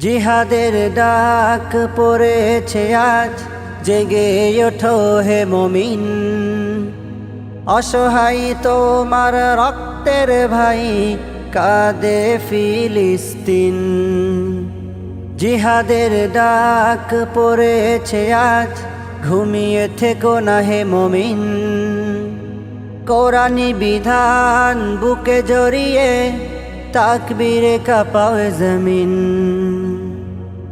জিহাদের ডাক পড়েছে আজ, জেগে ওঠো হে মমিন। অসহায় তোমার রক্তের ভাই, কাদে ফিলিস্তিন। জিহাদের ডাক পড়েছে আজ, ঘুমিয়ে থেকো না হে মমিন। কোরআনি বিধান বুকে জড়িয়ে তাকবীরে কাপাও জমিন।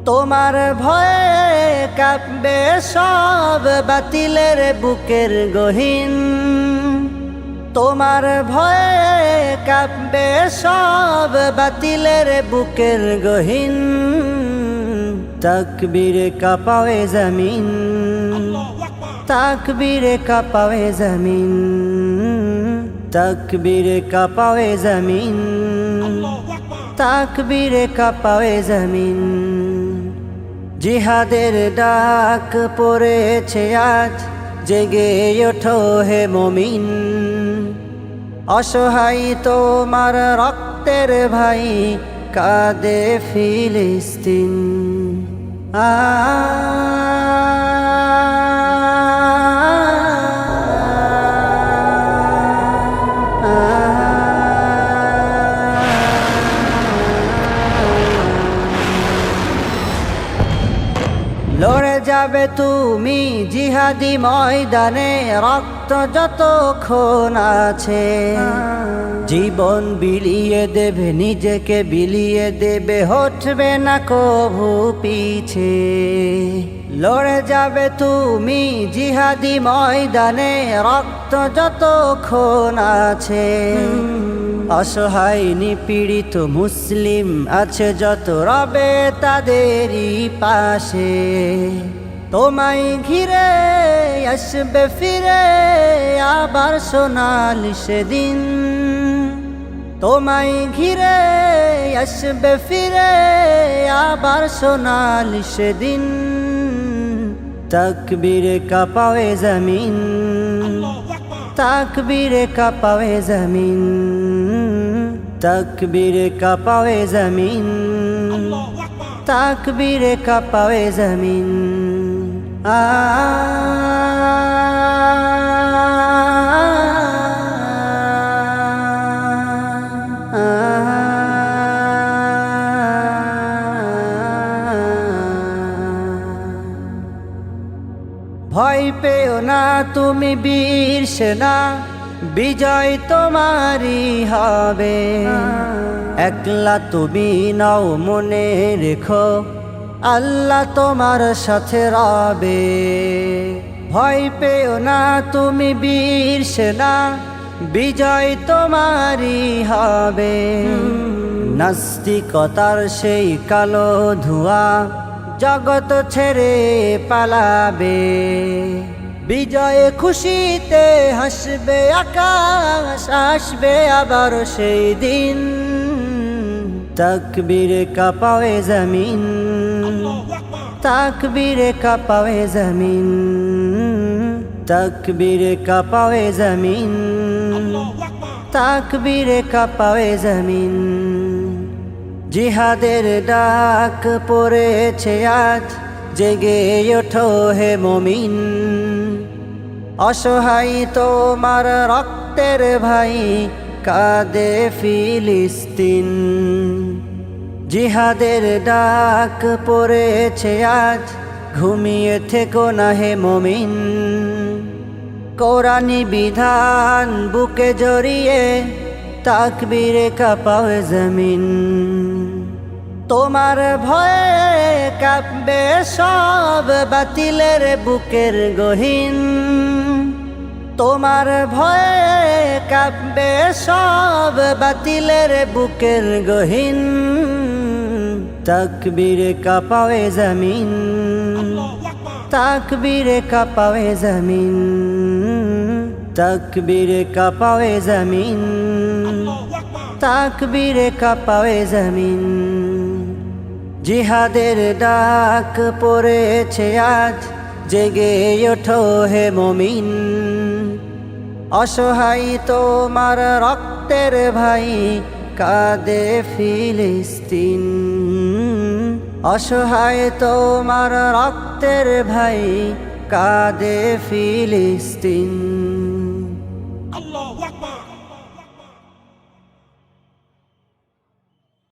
তোমার ভয়ে কাঁপবে সব বাতিলের বুকের গহীন। তোমার ভয়ে কাঁপবে সব বাতিলের বুকের গহীন। তাকবীরে কাপাওয়ে জমিন। তাকবীরে কাপাওয়ে জমিন। তাকবীরে কাপাওয়ে জমিন। তাকবীরে কাপাওয়ে জমিন। জিহাদের ডাক পড়েছে আজ, জেগে ওঠো হে মমিন। অসহায় তোমার রক্তের ভাই, কাদে ফিলিস্তিন। আ যাবে তুমি জিহাদি ময়দানে, রক্ত যত খুন আছে, জীবন বিলিয়ে দেবে, নিজেকে বিলিয়ে দেবে, হটবে না কভু পিছে। লড়ে যাবে তুমি জিহাদি ময়দানে, রক্ত যত খুন আছে, অসহায় নিপীড়িত মুসলিম আছে যত রবে তাদেরই পাশে। তোমায় ঘিরে, আসবে ফিরে, আবার সোনালি সেদিন। তোমায় ঘিরে, আসবে ফিরে, আবার সোনালি সেদিন। তকবীরে কাপাওয়ে জমিন, তাকবীরে কাপাওয়ে জমিন, তাকবীরে কাপাওয়ে জমিন, তাকবীরে কাপাওয়ে জমিন। ভয় পেও না তুমি বীর সেনা বিজয় তোমারই হবে একলা তুমি নাও মনে রেখো আল্লাহ তোমার সাথে রবে। ভয় পেও না তুমি বীর সেনা, বিজয় তোমারই হবে। নাস্তিকতার সেই কালো ধোঁয়া জগৎ ছেড়ে পালাবে। বিজয়ে খুশিতে হাসবে, আকাশ আসবে আবার সেই দিন। তকবীরে কাপাওয়ে জমিন। তাকবীরে কাপাওয়ে জমিন, তকবীরে কাপাওয়ে জমিন। তাকবীরে কাপাওয়ে জমিন, জিহাদের ডাক পড়েছে আজ, জেগে ওঠো হে মমিন। অসহায় তোমার রক্তের ভাই, কাদে ফিলিস্তিন। জিহাদের ডাক পড়েছে আজ, ঘুমিয়ে থেকো না হে মমিন। কোরআনি বিধান বুকে জড়িয়ে তাকবীরে কাপাও জমিন। তোমার ভয়ে কাঁপবে সব বাতিলের বুকের গহীন। তোমার ভয়ে কাঁপবে সব বাতিলের বুকের গহীন। তাকবীরে কাপাওয়ে জমিন। তাকবীরে কাপাওয়ে জমিন। তাকবীরে কাপাওয়ে জমিন। তাকবীরে কাপাওয়ে জমিন। জিহাদের ডাক পড়েছে আজ, জেগে ওঠো হে মমিন। অসহায় তোমার রক্তের ভাই, কাদে ফিলিস্তিন। অসহায় তোমার রক্তের ভাই কাদে ফিলিস্তিন আল্লাহ.